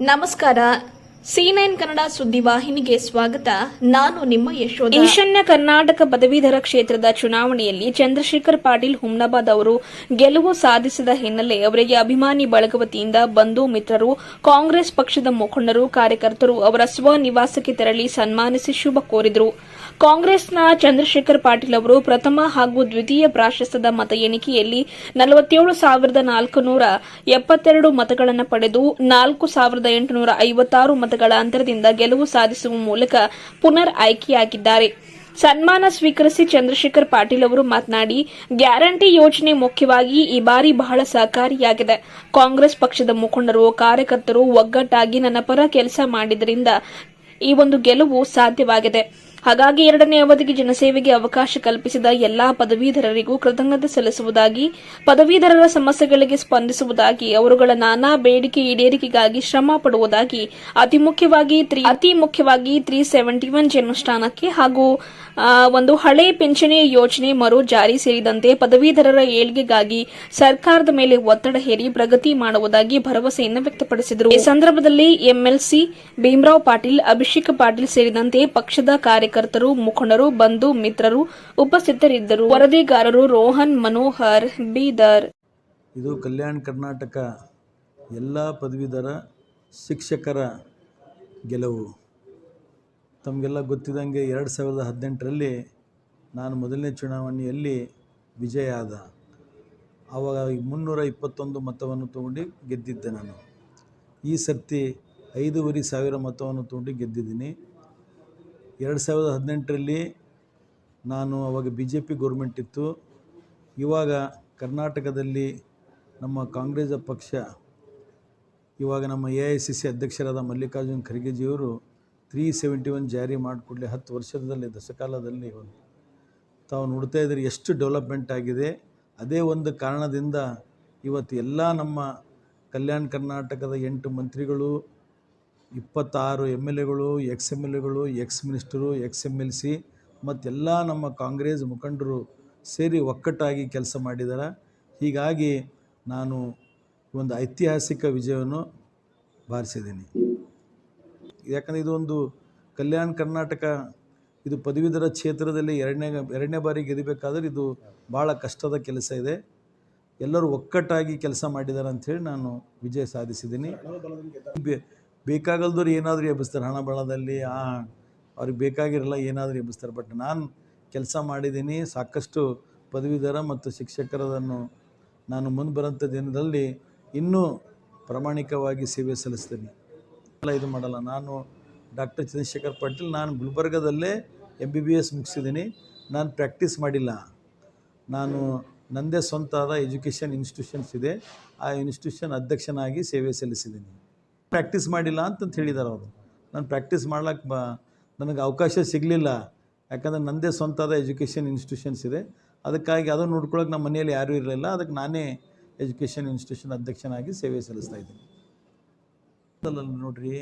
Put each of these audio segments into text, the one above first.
ನಮಸ್ಕಾರ. C nine Kannada ಸುದ್ದಿವಾಹಿನಿಗೆ ಸ್ವಾಗತ. ನಾನು ನಿಮ್ಮ ಯಶೋಧ. ಈಶಾನ್ಯ ಕರ್ನಾಟಕ ಪದವೀಧರ ಕ್ಷೇತ್ರದ ಚುನಾವಣೆಯಲ್ಲಿ ಚಂದ್ರಶೇಖರ್ ಪಾಟೀಲ್ ಹುಮ್ನಾಬಾದ್ ಅವರು ಗೆಲುವು ಸಾಧಿಸಿದ ಹಿನ್ನೆಲೆ ಅವರಿಗೆ ಅಭಿಮಾನಿ ಬಳಗ ವತಿಯಿಂದ ಬಂಧು ಮಿತ್ರರು, ಕಾಂಗ್ರೆಸ್ ಪಕ್ಷದ ಮುಖಂಡರು, ಕಾರ್ಯಕರ್ತರು ಅವರ ಸ್ವನಿವಾಸಕ್ಕೆ ತೆರಳಿ ಸನ್ಮಾನಿಸಿ ಶುಭ ಕೋರಿದರು. ಕಾಂಗ್ರೆಸ್ನ ಚಂದ್ರಶೇಖರ್ ಪಾಟೀಲ್ ಅವರು ಪ್ರಥಮ ಹಾಗೂ ದ್ವಿತೀಯ ಪ್ರಾಶಸ್ತ್ಯದ ಮತ ಎಣಿಕೆಯಲ್ಲಿ ನಲವತ್ತೇಳು ಸಾವಿರದ ನಾಲ್ಕುನೂರ ಎಪ್ಪತ್ತೆರಡು ಮತಗಳನ್ನು ಪಡೆದು ನಾಲ್ಕು ಸಾವಿರದ ಎಂಟುನೂರ ಐವತ್ತಾರು ಮತಗಳ ಅಂತರದಿಂದ ಗೆಲುವು ಸಾಧಿಸುವ ಮೂಲಕ ಪುನರ್ ಆಯ್ಕೆಯಾಗಿದ್ದಾರೆ. ಸನ್ಮಾನ ಸ್ವೀಕರಿಸಿ ಚಂದ್ರಶೇಖರ್ ಪಾಟೀಲ್ ಅವರು ಮಾತನಾಡಿ, ಗ್ಯಾರಂಟಿ ಯೋಜನೆ ಮುಖ್ಯವಾಗಿ ಈ ಬಾರಿ ಬಹಳ ಸಹಕಾರಿಯಾಗಿದೆ. ಕಾಂಗ್ರೆಸ್ ಪಕ್ಷದ ಮುಖಂಡರು, ಕಾರ್ಯಕರ್ತರು ಒಗ್ಗಟ್ಟಾಗಿ ನನ್ನ ಪರ ಕೆಲಸ ಮಾಡಿದ್ರಿಂದ ಈ ಒಂದು ಗೆಲುವು ಸಾಧ್ಯವಾಗಿದೆ. ಹಾಗಾಗಿ ಎರಡನೇ ಅವಧಿಗೆ ಜನಸೇವೆಗೆ ಅವಕಾಶ ಕಲ್ಪಿಸಿದ ಎಲ್ಲಾ ಪದವೀಧರರಿಗೂ ಕೃತಜ್ಞತೆ ಸಲ್ಲಿಸುವುದಾಗಿ, ಪದವೀಧರರ ಸಮಸ್ಯೆಗಳಿಗೆ ಸ್ಪಂದಿಸುವುದಾಗಿ, ಅವರುಗಳ ನಾನಾ ಬೇಡಿಕೆ ಈಡೇರಿಕೆಗಾಗಿ ಶ್ರಮ ಪಡುವುದಾಗಿ, ಅತಿ ಮುಖ್ಯವಾಗಿ ಅತಿ ಮುಖ್ಯವಾಗಿ ತ್ರೀ ಸೆವೆಂಟಿ ಒನ್ ಜನ್ಮಸ್ಥಾನಕ್ಕೆ ಹಾಗೂ ಒಂದು ಹಳೆ ಪಿಂಚಣಿ ಯೋಜನೆ ಮರು ಜಾರಿ ಸೇರಿದಂತೆ ಪದವೀಧರರ ಏಳ್ಗೆಗಾಗಿ ಸರ್ಕಾರದ ಮೇಲೆ ಒತ್ತಡ ಹೇರಿ ಪ್ರಗತಿ ಮಾಡುವುದಾಗಿ ಭರವಸೆಯನ್ನು ವ್ಯಕ್ತಪಡಿಸಿದರು. ಈ ಸಂದರ್ಭದಲ್ಲಿ ಎಂಎಲ್ಸಿ ಭೀಮರಾವ್ ಪಾಟೀಲ್, ಅಭಿಷೇಕ್ ಪಾಟೀಲ್ ಸೇರಿದಂತೆ ಪಕ್ಷದ ಕಾರ್ಯಕರ್ತರು ಮುಖಂಡರು, ಬಂಧು ಮಿತ್ರರು ಉಪಸ್ಥಿತರಿದ್ದರು. ವರದಿಗಾರರು ರೋಹನ್, ಮನೋಹರ್, ಬೀದರ್. ಇದು ಕಲ್ಯಾಣ ಕರ್ನಾಟಕ ಎಲ್ಲ ಪದವೀಧರ, ಶಿಕ್ಷಕರ ಗೆಲುವು. ತಮಗೆಲ್ಲ ಗೊತ್ತಿದ್ದಂಗೆ ಎರಡು ಸಾವಿರದ ಹದಿನೆಂಟರಲ್ಲಿ ನಾನು ಮೊದಲನೇ ಚುನಾವಣೆಯಲ್ಲಿ ವಿಜಯ ಆದ. ಆವಾಗ ಮುನ್ನೂರ ಇಪ್ಪತ್ತೊಂದು ಮತವನ್ನು ತಗೊಂಡು ಗೆದ್ದಿದ್ದೆ ನಾನು. ಈ ಸರ್ತಿ ಐದೂವರೆ ಸಾವಿರ ಮತವನ್ನು ತಗೊಂಡು ಗೆದ್ದಿದ್ದೀನಿ. ಎರಡು ಸಾವಿರದ ಹದಿನೆಂಟರಲ್ಲಿ ನಾನು ಅವಾಗ ಬಿ ಜೆ ಪಿ ಗೌರ್ಮೆಂಟ್ ಇತ್ತು. ಇವಾಗ ಕರ್ನಾಟಕದಲ್ಲಿ ನಮ್ಮ ಕಾಂಗ್ರೆಸ್ ಪಕ್ಷ, ಇವಾಗ ನಮ್ಮ ಎ ಐ ಸಿ ಸಿ ಅಧ್ಯಕ್ಷರಾದ ಮಲ್ಲಿಕಾರ್ಜುನ್ ಖರ್ಗೆಜಿಯವರು ತ್ರೀ ಸೆವೆಂಟಿ ಒನ್ ಜಾರಿ ಮಾಡಿಕೊಡ್ಲಿ ಹತ್ತು ವರ್ಷದಲ್ಲಿ ದಶಕಾಲದಲ್ಲಿ ತಾವು ನೋಡ್ತಾ ಇದ್ದರೆ ಎಷ್ಟು ಡೆವಲಪ್ಮೆಂಟ್ ಆಗಿದೆ. ಅದೇ ಒಂದು ಕಾರಣದಿಂದ ಇವತ್ತು ಎಲ್ಲ ನಮ್ಮ ಕಲ್ಯಾಣ ಕರ್ನಾಟಕದ ಎಂಟು ಮಂತ್ರಿಗಳು ಇಪ್ಪತ್ತಾರು ಎಂ ಎಲ್ ಎಗಳು, ಎಕ್ಸ್ ಎಂ ಎಲ್ ಎಗಳು, ex minister, ex M L C ಮತ್ತೆಲ್ಲ ನಮ್ಮ ಕಾಂಗ್ರೆಸ್ ಮುಖಂಡರು ಸೇರಿ ಒಕ್ಕಟ್ಟಾಗಿ ಕೆಲಸ ಮಾಡಿದ್ದಾರೆ ಹೀಗಾಗಿ ನಾನು ಒಂದು ಐತಿಹಾಸಿಕ ವಿಜಯವನ್ನು ಬಾರಿಸಿದ್ದೀನಿ. ಯಾಕಂದರೆ ಇದೊಂದು ಕಲ್ಯಾಣ ಕರ್ನಾಟಕ, ಇದು ಪದವೀಧರ ಕ್ಷೇತ್ರದಲ್ಲಿ ಎರಡನೇ ಎರಡನೇ ಬಾರಿ ಗೆಲ್ಲಬೇಕಾದ್ರೆ ಇದು ಭಾಳ ಕಷ್ಟದ ಕೆಲಸ ಇದೆ. ಎಲ್ಲರೂ ಒಕ್ಕಟ್ಟಾಗಿ ಕೆಲಸ ಮಾಡಿದ್ದಾರೆ ಅಂಥೇಳಿ ನಾನು ವಿಜಯ ಸಾಧಿಸಿದ್ದೀನಿ. ಬೇಕಾಗಲ್ದವ್ರು ಏನಾದರೂ ಎಬ್ಬಿಸ್ತಾರೆ. ಹಣ ಬಳದಲ್ಲಿ ಆ, ಅವ್ರಿಗೆ ಬೇಕಾಗಿರಲ್ಲ ಏನಾದರೂ ಎಬ್ಬಿಸ್ತಾರೆ. ಬಟ್ ನಾನು ಕೆಲಸ ಮಾಡಿದ್ದೀನಿ, ಸಾಕಷ್ಟು ಪದವೀಧರ ಮತ್ತು ಶಿಕ್ಷಕರದನ್ನು ನಾನು ಮುಂದೆ ಬರೋಂಥ ದಿನದಲ್ಲಿ ಇನ್ನೂ ಪ್ರಾಮಾಣಿಕವಾಗಿ ಸೇವೆ ಸಲ್ಲಿಸ್ತೀನಿ. ಎಲ್ಲ ಇದು ಮಾಡಲ್ಲ. ನಾನು ಡಾಕ್ಟರ್ ಚಂದ್ರಶೇಖರ್ ಪಾಟೀಲ್, ನಾನು ಗುಲ್ಬರ್ಗದಲ್ಲೇ ಎಂ ಬಿ ಬಿ ಎಸ್ ಮುಗಿಸಿದ್ದೀನಿ. ನಾನು ಪ್ರಾಕ್ಟೀಸ್ ಮಾಡಿಲ್ಲ. ನಾನು ನನ್ನದೇ ಸ್ವಂತ ಆದ ಎಜುಕೇಷನ್ ಇನ್ಸ್ಟಿಟ್ಯೂಷನ್ಸ್ ಇದೆ. ಆ ಇನ್ಸ್ಟಿಟ್ಯೂಷನ್ ಅಧ್ಯಕ್ಷನಾಗಿ ಸೇವೆ ಸಲ್ಲಿಸಿದ್ದೀನಿ. ಪ್ರಾಕ್ಟೀಸ್ ಮಾಡಿಲ್ಲ ಅಂತಂತ ಹೇಳಿದ್ದಾರೆ ಅವರು. ನಾನು ಪ್ರಾಕ್ಟೀಸ್ ಮಾಡ್ಲಿಕ್ಕೆ ಬ, ನನಗೆ ಅವಕಾಶ ಸಿಗಲಿಲ್ಲ. ಯಾಕಂದರೆ ನನ್ನದೇ ಸ್ವಂತದ ಎಜುಕೇಷನ್ ಇನ್ಸ್ಟಿಟ್ಯೂಷನ್ಸ್ ಇದೆ. ಅದಕ್ಕಾಗಿ ಅದನ್ನು ನೋಡ್ಕೊಳ್ಳೋಕೆ ನಮ್ಮ ಮನೆಯಲ್ಲಿ ಯಾರೂ ಇರಲಿಲ್ಲ. ಅದಕ್ಕೆ ನಾನೇ ಎಜುಕೇಷನ್ ಇನ್ಸ್ಟಿಟ್ಯೂಷನ್ ಅಧ್ಯಕ್ಷನಾಗಿ ಸೇವೆ ಸಲ್ಲಿಸ್ತಾ ಇದ್ದೀನಿ. ನೋಡ್ರಿ,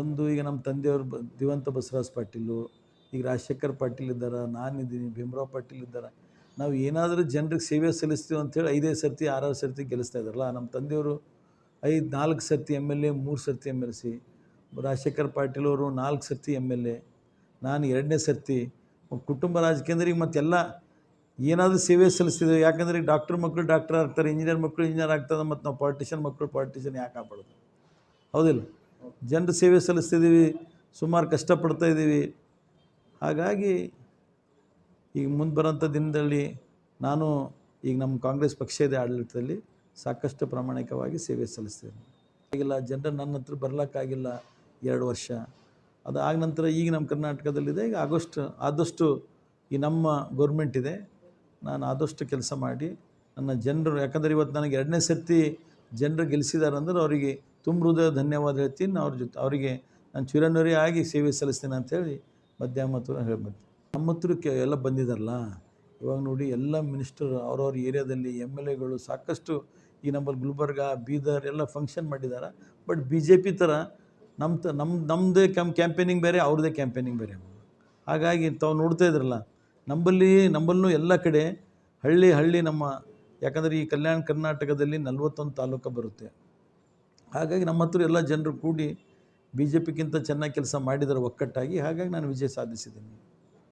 ಒಂದು ಈಗ ನಮ್ಮ ತಂದೆಯವರು ಬ, ದಿವಂತ ಬಸವರಾಜ್ ಪಾಟೀಲು, ಈಗ ರಾಜಶೇಖರ್ ಪಾಟೀಲ್ ಇದ್ದಾರೆ, ನಾನಿದ್ದೀನಿ, ಭೀಮರಾವ್ ಪಾಟೀಲ್ ಇದ್ದಾರೆ. ನಾವು ಏನಾದರೂ ಜನರಿಗೆ ಸೇವೆ ಸಲ್ಲಿಸ್ತೀವಿ ಅಂಥೇಳಿ ಐದೇ ಸರ್ತಿ, ಆರಾರು ಸರ್ತಿ ಗೆಲ್ಲಿಸ್ತಾ ಇದ್ದಾರಲ್ಲ ನಮ್ಮ ತಂದೆಯವರು ಐದು, ನಾಲ್ಕು ಸರ್ತಿ ಎಂ ಎಲ್ ಎ, ಮೂರು ಸರ್ತಿ M L C. Rajashekhar Patil ಅವರು ನಾಲ್ಕು ಸರ್ತಿ ಎಂ ಎಲ್ ಎ. ನಾನು ಎರಡನೇ ಸರ್ತಿ. ಕುಟುಂಬ ರಾಜಕೇಂದ್ರಿಗೆ ಈಗ ಮತ್ತೆಲ್ಲ ಏನಾದರೂ ಸೇವೆ ಸಲ್ಲಿಸ್ತಿದ್ರು. ಯಾಕಂದರೆ ಈಗ ಡಾಕ್ಟ್ರ್ ಮಕ್ಕಳು ಡಾಕ್ಟರ್ ಆಗ್ತಾರೆ, ಇಂಜಿನಿಯರ್ ಮಕ್ಕಳು ಇಂಜಿನಿಯರ್ ಆಗ್ತದೆ ಮತ್ತು ನಾವು ಪಾಲಿಟಿಷಿಯನ್ ಮಕ್ಕಳು ಪಾಲಿಟಿಷಿಯನ್ ಯಾಕೆ ಆಗ್ಬಾರ್ದು? ಹೌದಿಲ್ಲ? ಜನರ ಸೇವೆ ಸಲ್ಲಿಸ್ತಿದ್ದೀವಿ, ಸುಮಾರು ಕಷ್ಟಪಡ್ತಾ ಇದ್ದೀವಿ. ಹಾಗಾಗಿ ಈಗ ಮುಂದೆ ಬರೋಂಥ ದಿನದಲ್ಲಿ ನಾನು, ಈಗ ನಮ್ಮ ಕಾಂಗ್ರೆಸ್ ಪಕ್ಷ ಇದೆ ಆಡಳಿತದಲ್ಲಿ ಸಾಕಷ್ಟು ಪ್ರಾಮಾಣಿಕವಾಗಿ ಸೇವೆ ಸಲ್ಲಿಸ್ತೇನೆ. ಆಗಿಲ್ಲ ಜನರು ನನ್ನ ಹತ್ರ ಬರ್ಲಿಕ್ಕಾಗಿಲ್ಲ ಎರಡು ವರ್ಷ. ಅದು ಆದ ನಂತರ ಈಗ ನಮ್ಮ ಕರ್ನಾಟಕದಲ್ಲಿದೆ. ಈಗ ಆಗಸ್ಟ್ ಆದಷ್ಟು ಈ ನಮ್ಮ ಗೌರ್ಮೆಂಟ್ ಇದೆ. ನಾನು ಆದಷ್ಟು ಕೆಲಸ ಮಾಡಿ ನನ್ನ ಜನರು, ಯಾಕಂದರೆ ಇವತ್ತು ನನಗೆ ಎರಡನೇ ಸರ್ತಿ ಜನರು ಗೆಲ್ಲಿಸಿದ್ದಾರೆ ಅಂದ್ರೆ ಅವರಿಗೆ ತುಂಬ ಹೃದಯ ಧನ್ಯವಾದ ಹೇಳ್ತೀನಿ. ಅವ್ರ ಜೊತೆ ಅವರಿಗೆ ನಾನು ಚಿರನೂರಿ ಆಗಿ ಸೇವೆ ಸಲ್ಲಿಸ್ತೀನಿ ಅಂಥೇಳಿ ಮಧ್ಯಾಹ್ನ ಮತ್ತು ಹೇಳ್ಬೋದು ನಮ್ಮ ಹತ್ರ ಕೆ ಎಲ್ಲ ಬಂದಿದ್ದಾರಲ್ಲ, ಇವಾಗ ನೋಡಿ ಎಲ್ಲ ಮಿನಿಸ್ಟರ್ ಅವ್ರವ್ರ ಏರಿಯಾದಲ್ಲಿ ಎಂ ಎಲ್ ಎಗಳು ಸಾಕಷ್ಟು ಈ ನಮ್ಮಲ್ಲಿ ಗುಲ್ಬರ್ಗ, ಬೀದರ್ ಎಲ್ಲ ಫಂಕ್ಷನ್ ಮಾಡಿದ್ದಾರೆ ಬಟ್ ಬಿ ಜೆ ಪಿ ಥರ ನಮ್ಮ ತ ನಮ್ಮ ನಮ್ಮದೇ ಕ್ಯಾಮ್ ಕ್ಯಾಂಪೇನಿಂಗ್ ಬೇರೆ, ಅವ್ರದೇ ಕ್ಯಾಂಪೇನಿಂಗ್ ಬೇರೆ. ಹಾಗಾಗಿ ತಾವು ನೋಡ್ತಾ ಇದ್ರಲ್ಲ, ನಂಬಲ್ಲಿ ನಂಬಲ್ಲೂ ಎಲ್ಲ ಕಡೆ ಹಳ್ಳಿ ಹಳ್ಳಿ ನಮ್ಮ, ಯಾಕಂದರೆ ಈ ಕಲ್ಯಾಣ ಕರ್ನಾಟಕದಲ್ಲಿ ನಲ್ವತ್ತೊಂದು ತಾಲೂಕು ಬರುತ್ತೆ. ಹಾಗಾಗಿ ನಮ್ಮ ಹತ್ರ ಎಲ್ಲ ಜನರು ಕೂಡಿ ಬಿ ಜೆ ಪಿಗಿಂತ ಚೆನ್ನಾಗಿ ಕೆಲಸ ಮಾಡಿದ್ದಾರೆ ಒಕ್ಕಟ್ಟಾಗಿ. ಹಾಗಾಗಿ ನಾನು ವಿಜಯ ಸಾಧಿಸಿದ್ದೀನಿ.